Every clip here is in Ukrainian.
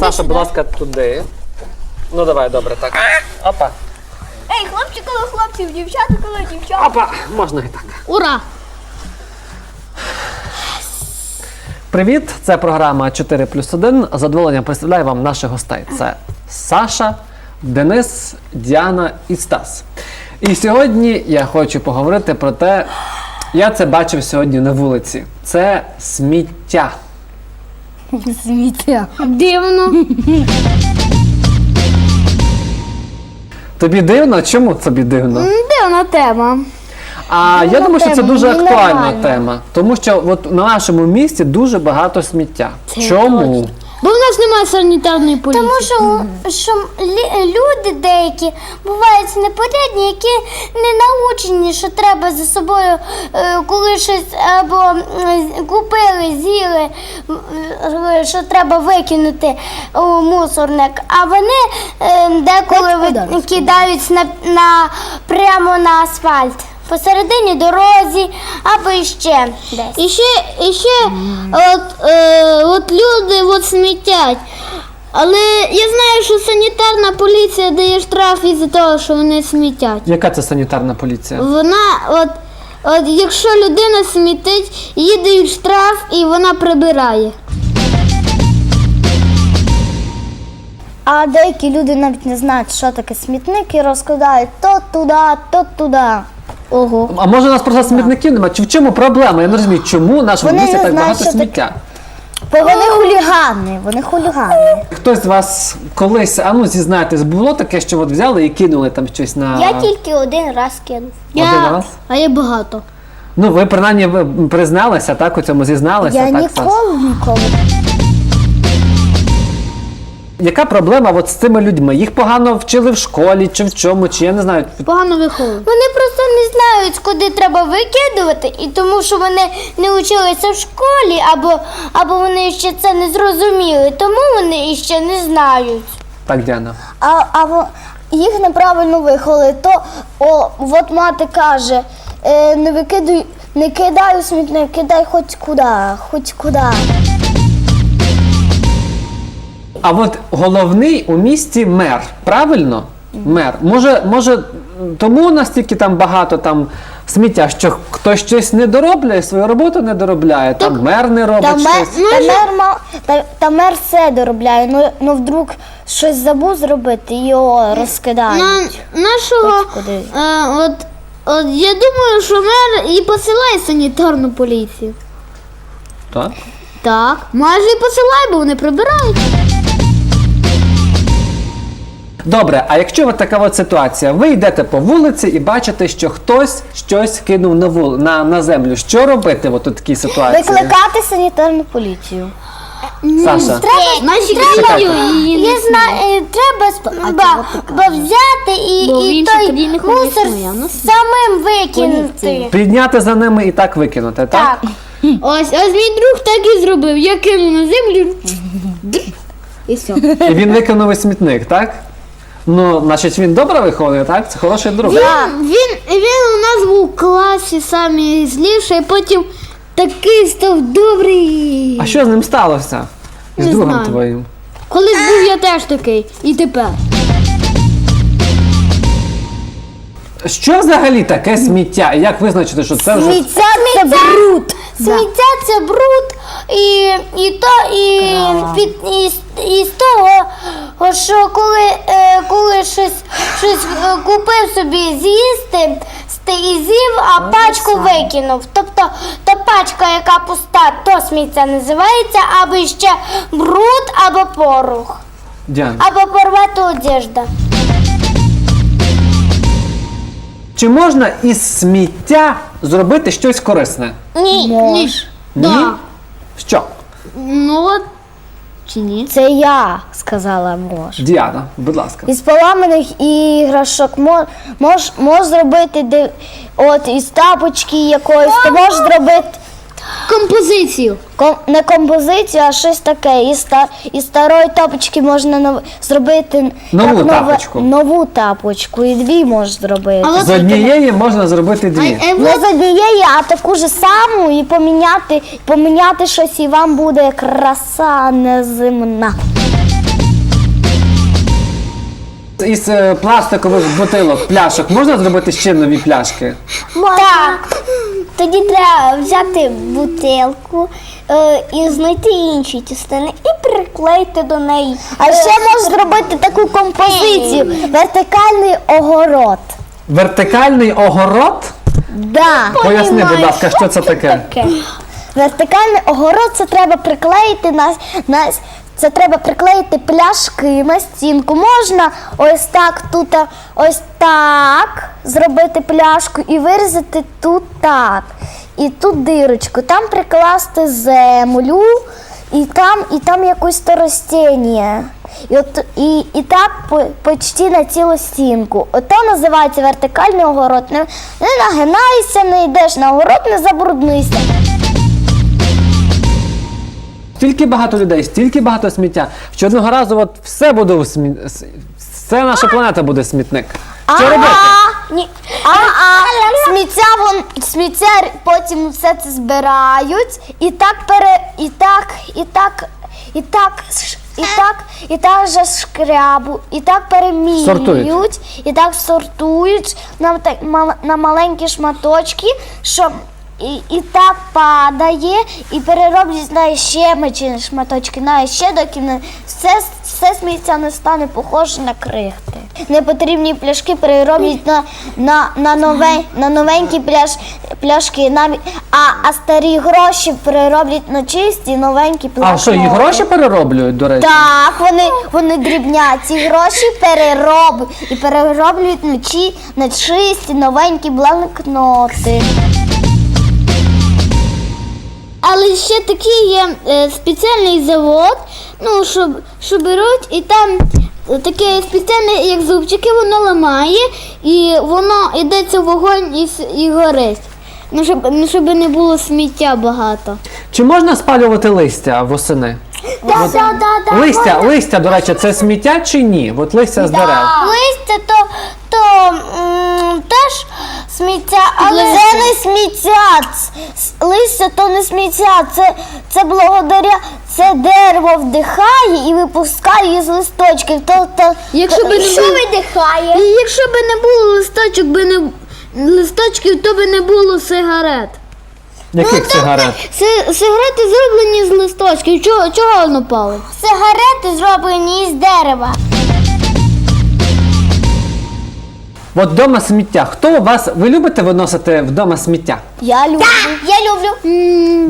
Саша, будь ласка, туди. Ну давай, добре, так. Опа. Ей, хлопці коло хлопців, дівчата коло дівчат. Опа, можна і так. Ура! Привіт, це програма 4 плюс 1. З задоволенням представляю вам наших гостей. Це Саша, Денис, Діана і Стас. І сьогодні я хочу поговорити про те, я це бачив сьогодні на вулиці. Це сміття. Сміття. Дивно. Тобі дивно? Чому тобі дивно? Дивна тема. А я думаю, що це тема, дуже актуальна нормально. тема, тому що от на нашому місті дуже багато сміття. Чому? Бо в нас немає санітарної поліції. Тому що, що лі- люди деякі бувають непорядні, які не научені, що треба за собою, е, коли щось або м, купили, з'їли, м, е, що треба викинути у мусорник. А вони е, деколи ви- кидають на, на прямо на асфальт. Посередині дорозі або іще десь. І ще, і ще от, е, от люди от смітять. Але я знаю, що санітарна поліція дає штраф із-за того, що вони смітять. Яка це санітарна поліція? Вона, от, от якщо людина смітить, їй дають штраф і вона прибирає. А деякі люди навіть не знають, що таке смітник, і розкладають то туди, то туди. Ого. А може у нас просто смітників немає? Чи в чому проблема? Я не розумію, чому в нашому Вони місті не так знають, багато що таке. сміття? Бо вони хулігани, вони хулігани. Хтось з вас колись, а ну зізнайтесь, було таке, що от взяли і кинули там щось на Я тільки один раз кинув. один Я, раз? а я багато. Ну ви принаймні ви призналися, так у цьому зізналися. Я так, Саш? ніколи ніколи. Яка проблема от з цими людьми? Їх погано вчили в школі чи в чому, чи я не знаю. Погано виховую. Вони просто не знають, куди треба викидувати, і тому що вони не вчилися в школі, або, або вони ще це не зрозуміли, тому вони іще не знають. Так, Діана. А, а во- їх неправильно виховали, то о, от мати каже, е, не викидуй, не кидай у смітник, кидай хоч куди, хоч куди. А от головний у місті мер, правильно? Мер. Може, може, тому настільки там багато там сміття, що хтось щось не доробляє, свою роботу не доробляє, там мер не робить Та мер, щось. та, мер, ма- та, та мер все доробляє, ну, ну вдруг щось забув зробити і його розкидають. На, нашого, Хоч куди. е, от, от я думаю, що мер і посилає санітарну поліцію. Так? Так, майже і посилає, бо вони прибирають. Добре, а якщо от така от ситуація, ви йдете по вулиці і бачите, що хтось щось кинув на вул... на, на землю. Що робити от у такій ситуації? Викликати санітарну поліцію. Саша. Треба, Наші треба, я знаю, е, треба сп- ба, ба взяти і, Бо в і інших той країнах мусор існує, а в нас самим викинути. Підняти за ними і так викинути, так? Так. Ось, ось мій друг так і зробив. Я кинув на землю. І все. І він викинув у смітник, так? Ну, значить, він добре виховує, так? Це хороший друг. Він, він у нас був в класі самі зліший, а потім такий став добрий. А що з ним сталося? З Не другом знаю. твоїм? Колись був я теж такий. І тепер. Що взагалі таке сміття? І як визначити, що це вже Сміття це бруд. Сміття це бруд, і, і то і, під, і, з- і з того, що коли, е, коли щось, щось е, купив собі з'їсти, сти- і з'їв, а пачку викинув. Тобто то пачка, яка пуста, то сміття називається, або ще бруд, або порох, Діана. або порвата одежда. Чи можна із сміття зробити щось корисне? Ні. Ні. Ні? Да. Що? Ну от. Чи ні? Це я сказала мож. Діана, будь ласка. Із поламаних іграшок мож, мож, мож зробити де, от із тапочки якоїсь, ти можеш зробити композицію. Ком- не композицію, а щось таке. Із, ста, із старої тапочки можна нов- зробити Нову як нове- тапочку. нову тапочку. І дві можеш зробити. Але- З однієї можна зробити А, дві. е, Не з однієї, а таку ж саму і поміняти, поміняти щось, і вам буде краса неземна. Із е, пластикових бутилок, пляшок можна зробити ще нові пляшки? Так. Тоді треба взяти бутилку е, і знайти інші частини і приклеїти до неї. А ще можна зробити таку композицію вертикальний огород. Вертикальний огород? Да. Поясни, будь ласка, що це таке? Вертикальний огород це треба приклеїти на, на це треба приклеїти пляшки на стінку. Можна ось так тут, ось так зробити пляшку і вирізати тут так. І тут дирочку. Там прикласти землю і там, і там якусь то ростіння. І, от, і, і так по- почти на цілу стінку. Ото називається вертикальний огород. Не, не нагинайся, не йдеш на огород, не забруднися. Стільки багато людей, стільки багато сміття, що одного разу от все буде у смі... с- Все наша планета буде смітник. Що робити? Ні. А, а, сміття вон сміття потім все це збирають і так пере і так, і так, і так, ш- і так, і так же шкрябу, і так переміюють, Сортують. і так сортують на, так, мал- на маленькі шматочки, щоб і, і так падає, і перероблять на ще менші шматочки, на ще доки не все, все сміття не стане похоже на крихти. Непотрібні пляшки перероблять на, на, на, нове, на новенькі пляш, пляшки, навіть, а, а старі гроші перероблять на чисті новенькі пляшки. А що, і гроші перероблюють, до речі? Так, вони, вони дрібнять. Ці гроші перероблюють і перероблюють на, чи, на чисті новенькі бланкноти. Але ще такий є е, спеціальний завод, ну, що, що беруть, і там таке спеціальне, як зубчики, воно ламає, і воно йдеться в вогонь і, і горить. Ну, щоб, ну, щоб не було сміття багато. Чи можна спалювати листя восени? Да, да, да, да. Листя, листя, до речі, це сміття чи ні? От листя з дерев. Листя то, то м, теж сміття, але це не сміття. Листя то не сміття. Це, це благодаря це дерево вдихає і випускає з листочків. То, то, Якщо би не було- видихає? І якщо б не було листочок, би не листочків, то би не було сигарет. Яких сигарет? Си- сигарети зроблені з листочків. Чого, чого воно палить? Сигарети зроблені із дерева. От вдома сміття. Хто у вас. Ви любите виносити вдома сміття? Я люблю. Я люблю.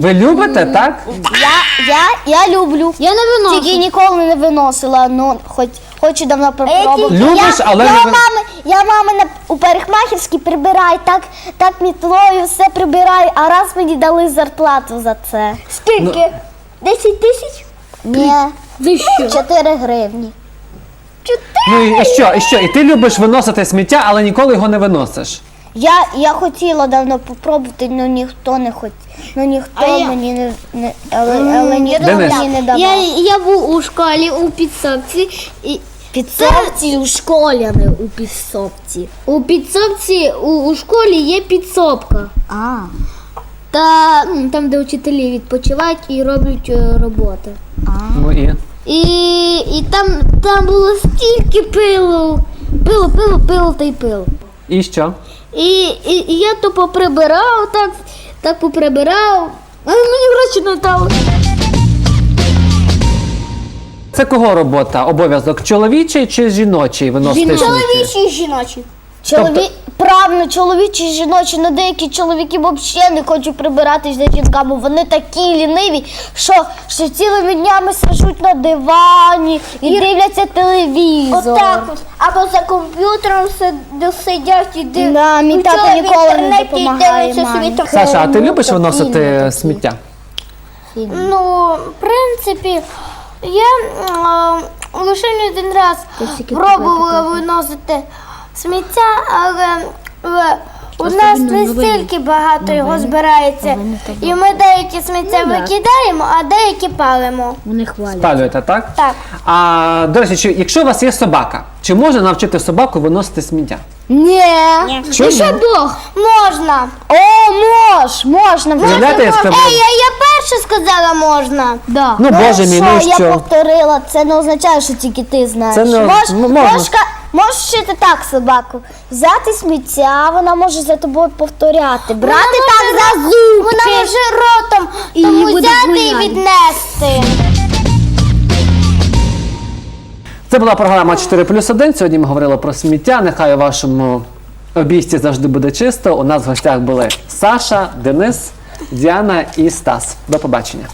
Ви любите, так? Я, я, я люблю. Я не виношу. Тільки ніколи не виносила, ну хоч хочу давно попробувати. Любиш, я, але я, не мами, я мами на у парикмахерській прибираю, так, так мітлою все прибираю, а раз мені дали зарплату за це. Скільки? Десять тисяч? Ні. За що? Чотири гривні. Ну і, і що, і що? І ти любиш виносити сміття, але ніколи його не виносиш. Я, я хотіла давно попробувати, але ніхто не хотів. Ну ніхто А я- мені не, не але, але ніхто Денис. мені не давав. Я, я був у школі у підсобці. І Підсобці у школі, а не у підсобці. у підсобці у, у школі є підсобка. А. Та ну, там, де вчителі відпочивають і роблять е, роботи. Ну і. І, і там, там було стільки пилу. Пило, пило, пило та й пило. І що? І, і, і я то поприбирав, так, так поприбирав, але мені гроші не дали. Це кого робота? Обов'язок чоловічий чи жіночий виносити сміття? Чоловічі і жіночі. Чолові... Правильно, чоловічі і жіночі, але деякі чоловіки взагалі не хочуть прибиратись за жінками. Вони такі ліниві, що, що цілими днями сижуть на дивані і, дивляться телевізор. Отак от. Або за комп'ютером сид- сидять і дивляться. Да, мій тато ніколи не допомагає мамі. Саша, а ти любиш виносити сміття? Ну, в принципі, я м, лише не один раз пробувала виносити сміття, але, але У нас не стільки багато його збирається. І ми деякі сміття викидаємо, а деякі палимо. Вони хвалять. Спалюєте, так? Так. А до речі, чи- якщо у вас є собака, чи можна навчити собаку виносити сміття? Ні. Чому? Ти що Бог? Можна. О, мож, можна. Уявляєте, як це Ей, я, я перша сказала можна. Да. Ну, боже мій, ну і я що? повторила, це не означає, що тільки ти знаєш. Це не- Мож- ну, можна. Можеш, можеш вчити так собаку. Взяти сміття, вона може за тобою повторяти. Брати так за зубки. Вона може ротом І тому буде взяти і віднести. Це була програма 4 плюс 1. Сьогодні ми говорили про сміття. Нехай у вашому обійсті завжди буде чисто. У нас в гостях були Саша, Денис, Діана і Стас. До побачення.